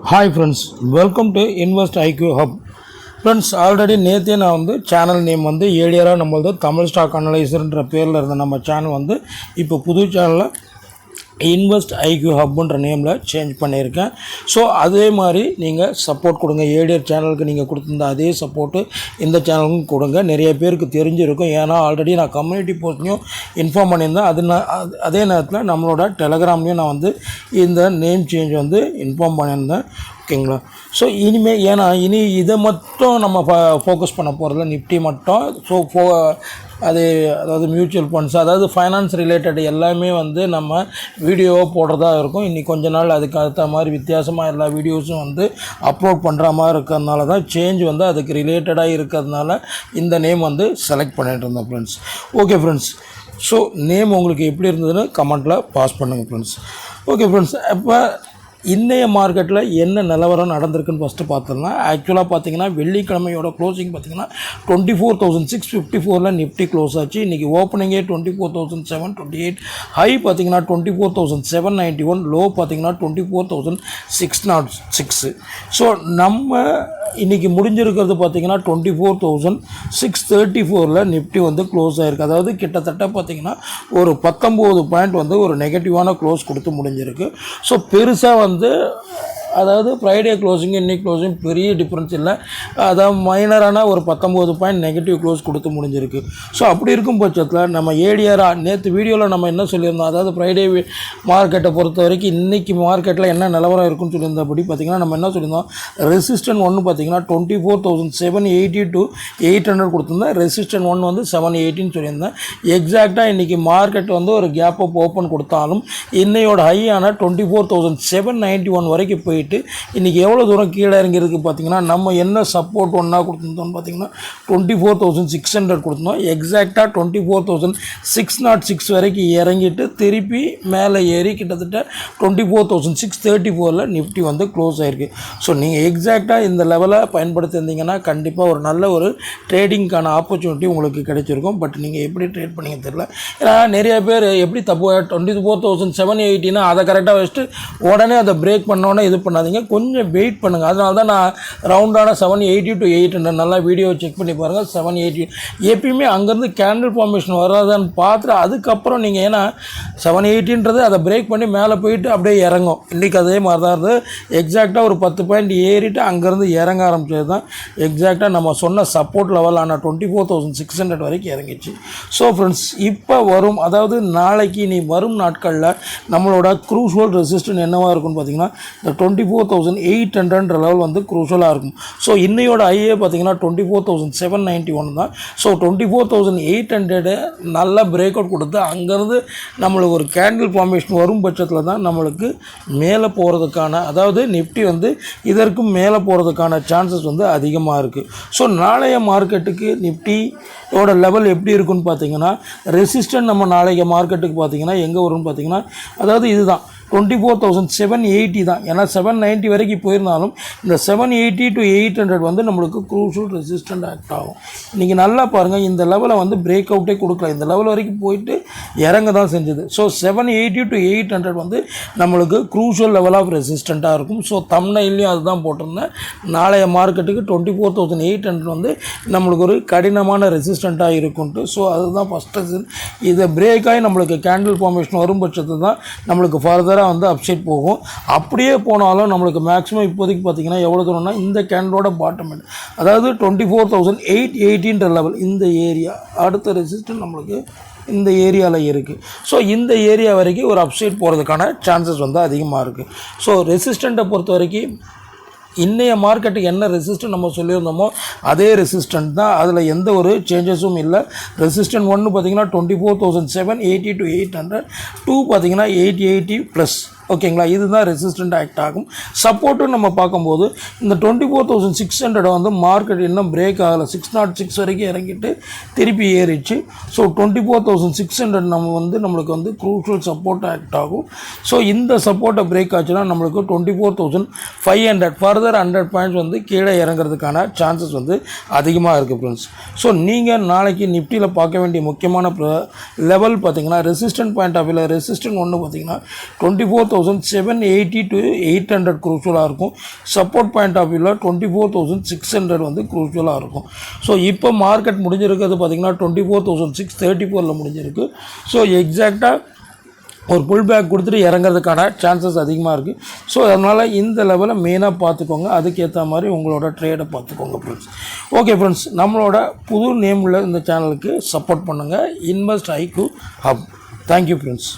Hi friends welcome to invest IQ hub friends already நேற்றே நான் வந்து சேனல் நேம் வந்து ஏழியராக நம்மளது தமிழ் ஸ்டாக் அனலைசர்ன்ற பேரில் இருந்த நம்ம சேனல் வந்து இப்போ புது சேனலில் இன்வெஸ்ட் ஐக்யூ ஹப்புன்ற நேமில் சேஞ்ச் பண்ணியிருக்கேன். ஸோ அதே மாதிரி நீங்கள் சப்போர்ட் கொடுங்க. ஏடியர் சேனலுக்கு நீங்கள் கொடுத்துருந்த அதே சப்போர்ட்டு இந்த சேனலுக்கும் கொடுங்க. நிறைய பேருக்கு தெரிஞ்சிருக்கும். ஏன்னா ஆல்ரெடி நான் கம்யூனிட்டி போஸ்ட்லையும் இன்ஃபார்ம் பண்ணியிருந்தேன். அது நான் அது- அதே நேரத்தில் நம்மளோட டெலகிராம்லேயும் நான் வந்து இந்த நேம் சேஞ்ச் வந்து இன்ஃபார்ம் பண்ணியிருந்தேன். ஓகேங்களா? ஸோ இனிமேல் ஏன்னா இனி இதை மட்டும் நம்ம ஃபோக்கஸ் பண்ண போகிறதில்ல நிஃப்டி மட்டும். ஸோ ஃபோ அது அதாவது மியூச்சுவல் ஃபண்ட்ஸ் அதாவது ஃபைனான்ஸ் ரிலேட்டட் எல்லாமே வந்து நம்ம வீடியோவாக போடுறதா இருக்கும். இன்றைக்கி கொஞ்ச நாள் அதுக்கு அடுத்த மாதிரி வித்தியாசமாக எல்லா வீடியோஸும் வந்து அப்லோட் பண்ணுற மாதிரி இருக்கிறதுனால தான் சேஞ்ச் வந்து அதுக்கு ரிலேட்டடாக இருக்கிறதுனால இந்த நேம் வந்து செலக்ட் பண்ணிட்டு இருந்தேன் friends okay friends so name உங்களுக்கு எப்படி இருந்ததுன்னு கமெண்ட்டில் பாஸ் பண்ணுங்கள் ஃப்ரெண்ட்ஸ் ஓகே ஃப்ரெண்ட்ஸ் இப்போ இன்றைய மார்க்கெட்டில் என்ன நிலவரம் நடந்திருக்குன்னு ஃபஸ்ட்டு பார்த்துடலாம். ஆக்சுவலாக பார்த்தீங்கன்னா வெள்ளிக்கிழமையோட க்ளோசிங் பார்த்தீங்கன்னா twenty four thousand six fifty ஃபோரில் நிஃப்டி க்ளோஸ் ஆச்சு. இன்றைக்கி ஓப்பனிங்கே twenty four thousand seven twenty eight high பார்த்தீங்கன்னா twenty four thousand seven ninety one low பார்த்தீங்கன்னா twenty four thousand six naught six so நம்ம இன்றைக்கி முடிஞ்சிருக்கிறது பார்த்தீங்கன்னா twenty four thousand six thirty ஃபோரில் நிஃப்டி வந்து க்ளோஸ் ஆகிருக்கு அதாவது கிட்டத்தட்ட பார்த்தீங்கன்னா ஒரு பத்தொம்போது பாயிண்ட் வந்து ஒரு நெகட்டிவான க்ளோஸ் கொடுத்து முடிஞ்சிருக்கு. ஸோ பெருசாக வந்து ¡Gracias! அதாவது ஃப்ரைடே க்ளோசிங் இன்னைக்கு க்ளோசிங் பெரிய டிஃப்ரென்ஸ் இல்லை. அதாவது மைனரான ஒரு பத்தொம்போது பாயிண்ட் நெகட்டிவ் க்ளோஸ் கொடுத்து முடிஞ்சிருக்கு. ஸோ அப்படி இருக்கும் பட்சத்தில் நம்ம ஏடிஆராக நேற்று வீடியோவில் நம்ம என்ன சொல்லியிருந்தோம்? அதாவது ஃப்ரைடே மார்க்கெட்டை பொறுத்த வரைக்கும் இன்றைக்கி மார்க்கெட்டில் என்ன நிலவரம் இருக்குன்னு சொல்லியிருந்தபடி பார்த்திங்கன்னா நம்ம என்ன சொல்லியிருந்தோம்? ரெசிஸ்டன் ஒன்று பார்த்தீங்கன்னா twenty four thousand seven eighty to eight hundred கொடுத்துருந்தேன். ரெசிஸ்டன் ஒன் வந்து செவன் எயிட்டின்னு சொல்லியிருந்தேன். எக்ஸாக்டாக இன்றைக்கி மார்க்கெட் வந்து ஒரு கேப் அப் ஓப்பன் கொடுத்தாலும் இன்னையோட ஹையான twenty four thousand seven ninety one வரைக்கும் போய் போயிட்டு இன்றைக்கி எவ்வளோ தூரம் கீழே இறங்கியிருக்கு பார்த்தீங்கன்னா நம்ம என்ன சப்போர்ட் ஒன்றா கொடுத்துருந்தோம்னு பார்த்தீங்கன்னா twenty four thousand six hundred கொடுத்தோம் எக்ஸாக்டாக twenty four thousand six naught six வரைக்கும் இறங்கிட்டு திருப்பி மேலே ஏறி கிட்டத்தட்ட twenty four thousand six thirty ஃபோரில் நிஃப்டி வந்து க்ளோஸ் ஆகிருக்கு ஸோ நீங்கள் எக்ஸாக்டாக இந்த லெவலை பயன்படுத்தியிருந்தீங்கன்னா கண்டிப்பாக ஒரு நல்ல ஒரு ட்ரேடிங்க்கான ஆப்பர்ச்சுனிட்டி உங்களுக்கு கிடைச்சிருக்கும். பட் நீங்கள் எப்படி ட்ரேட் பண்ணிங்க தெரில ஏன்னா நிறைய பேர் எப்படி தப்பு டுவெண்ட்டி ஃபோர் தௌசண்ட் செவன் எயிட்டினா அதை கரெக்டாக வச்சுட்டு உடனே அதை பிரேக் பண்ணோன்னே இது பண்ணாதீங்க. கொஞ்சம் வெயிட் பண்ணுங்கள் அதனால தான் நான் ரவுண்டான seven eighty two eight hundred நல்லா வீடியோ செக் பண்ணி பாருங்கள் செவன் எயிட்டி எப்பயுமே அங்கேருந்து கேண்டில் ஃபார்மேஷன் வராதான்னு பார்த்துட்டு அதுக்கப்புறம் நீங்கள் ஏன்னா செவன் எயிட்டின்றது அதை பிரேக் பண்ணி மேலே போயிட்டு அப்படியே இறங்கும். இன்றைக்கி அதே மாதிரி தான் இருந்தது. எக்ஸாக்டாக ஒரு பத்து பாயிண்ட் ஏறிட்டு அங்கேருந்து இறங்க ஆரம்பிச்சது தான். எக்ஸாக்டாக நம்ம சொன்ன சப்போர்ட் லெவலான twenty four thousand six hundred வரைக்கும் இறங்கிச்சு. ஸோ ஃப்ரெண்ட்ஸ் இப்போ வரும் அதாவது நாளைக்கு நீ வரும் நாட்களில் நம்மளோட க்ரூஷுவல் ரெசிஸ்டன் என்னவாக இருக்கும்னு பார்த்தீங்கன்னா இந்த twenty twenty four thousand eight ஹண்ட்ரட்ன்ற level வந்து குரூஷலாக இருக்கும். ஸோ இன்னையோட ஐஏ பார்த்தீங்கன்னா twenty four thousand seven ninety one தான். So twenty four thousand eight hundred நல்ல பிரேக் அவுட் கொடுத்து அங்கேருந்து நம்மளுக்கு ஒரு கேண்டில் ஃபார்மேஷன் வரும் பட்சத்தில் தான் நம்மளுக்கு மேலே போகிறதுக்கான அதாவது நிஃப்டி வந்து இதற்கும் மேலே போகிறதுக்கான சான்சஸ் வந்து அதிகமாக இருக்குது ஸோ நாளைய மார்க்கெட்டுக்கு நிஃப்டியோட லெவல் எப்படி இருக்குன்னு பார்த்தீங்கன்னா ரெசிஸ்டன்ட் நம்ம நாளைய மார்க்கெட்டுக்கு பார்த்தீங்கன்னா எங்கே வரும்னு பார்த்தீங்கன்னா அதாவது இதுதான். Twenty four thousand seven eighty தான். ஏன்னா செவன் நைன்ட்டி வரைக்கும் போயிருந்தாலும் இந்த seven eighty two eight hundred வந்து நம்மளுக்கு க்ரூஷல் ரெசிஸ்டன்ட் ஆக்ட் ஆகும். இன்றைக்கி நல்லா பாருங்கள் இந்த லெவலை வந்து பிரேக் அவுட்டே கொடுக்கல இந்த லெவல் வரைக்கும் போயிட்டு இறங்க தான் செஞ்சது. So seven eighty two eight hundred வந்து நம்மளுக்கு க்ரூஷல் லெவல் ஆஃப் ரெசிஸ்டண்ட்டாக இருக்கும். ஸோ தம்னையிலையும் அதுதான் போட்டிருந்தேன். நாளைய மார்க்கெட்டுக்கு twenty four thousand eight hundred வந்து நம்மளுக்கு ஒரு கடினமான ரெசிஸ்டண்ட்டாக இருக்குன்ட்டு. ஸோ அதுதான் ஃபஸ்ட்டு இதை பிரேக் ஆகி நம்மளுக்கு கேண்டில் ஃபார்மேஷன் வரும் பட்சத்தில் தான் நம்மளுக்கு ஃபர்தராக வந்து அப்சைட் போகும். அப்படியே போனாலும் நம்மளுக்கு மேக்ஸிமம் இப்போதைக்கு பார்த்தீங்கன்னா எவ்வளோ தூரம்னா இந்த கேண்டோட பாட்டம் அதாவது டுவெண்ட்டி ஃபோர் தௌசண்ட் எயிட் எயிட்டின்ற லெவல் இந்த ஏரியா அடுத்த ரெசிஸ்டன் நம்மளுக்கு இந்த ஏரியாவில் இருக்குது ஸோ இந்த ஏரியா வரைக்கும் ஒரு அப்சைட் போகிறதுக்கான சான்சஸ் வந்து அதிகமாக இருக்குது ஸோ ரெசிஸ்டண்ட்டை பொறுத்த வரைக்கும் இன்றைய மார்க்கெட்டுக்கு என்ன ரெசிஸ்டன்ட் நம்ம சொல்லியிருந்தோமோ அதே ரெசிஸ்டன்ட் தான். அதில் எந்த ஒரு சேஞ்சஸும் இல்லை. ரெசிஸ்டன்ட் ஒன்று பார்த்தீங்கன்னா twenty four thousand seven eighty two eight hundred to பார்த்தீங்கன்னா எயிட் எயிட்டி ப்ளஸ் ஓகேங்களா? இதுதான் ரெசிஸ்டன்ட் ஆக்ட் ஆகும். சப்போர்ட்டும் நம்ம பார்க்கும்போது இந்த டுவெண்ட்டி ஃபோர் தௌசண்ட் சிக்ஸ் ஹண்ட்ரடை வந்து மார்க்கெட் இன்னும் பிரேக் ஆகலை. சிக்ஸ் நாட் சிக்ஸ் வரைக்கும் இறங்கிட்டு திருப்பி ஏறிச்சு so twenty four thousand six hundred நம்ம வந்து நம்மளுக்கு வந்து க்ரூஷல் சப்போர்ட் ஆக்ட் ஆகும். ஸோ இந்த சப்போர்ட்டை பிரேக் ஆச்சுன்னா நம்மளுக்கு twenty four thousand five hundred further hundred points வந்து கீழே இறங்குறதுக்கான சான்சஸ் வந்து அதிகமாக இருக்குது ஃப்ரெண்ட்ஸ் ஸோ நீங்கள் நாளைக்கு நிஃப்டியில் பார்க்க வேண்டிய முக்கியமான லெவல் பார்த்தீங்கன்னா ரெசிஸ்டன்ட் பாயிண்ட் ஆஃப் வியூவில் ரெசிஸ்டன்ட் ஒன்று பார்த்தீங்கன்னா twenty four thousand seven eighty two eight hundred குரூஷுவலாக இருக்கும். சப்போர்ட் பாயிண்ட் ஆஃப் வியூவில் twenty four thousand six hundred வந்து குரூஷுவலாக இருக்கும். ஸோ இப்போ மார்க்கெட் முடிஞ்சிருக்கிறது பார்த்தீங்கன்னா twenty four thousand six thirty ஃபோரில் முடிஞ்சிருக்கு. ஸோ எக்ஸாக்டாக ஒரு புல் பேக் கொடுத்துட்டு இறங்குறதுக்கான சான்சஸ் அதிகமாக இருக்குது ஸோ அதனால் இந்த லெவலில் மெயினாக பார்த்துக்கோங்க. அதுக்கேற்ற மாதிரி உங்களோட ட்ரேடை பார்த்துக்கோங்க ஃப்ரெண்ட்ஸ் ஓகே ஃப்ரெண்ட்ஸ் நம்மளோட புது நேமில் இந்த சேனலுக்கு சப்போர்ட் பண்ணுங்கள் இன்வெஸ்ட் ஐக்கு ஹப் தேங்க்யூ ஃப்ரெண்ட்ஸ்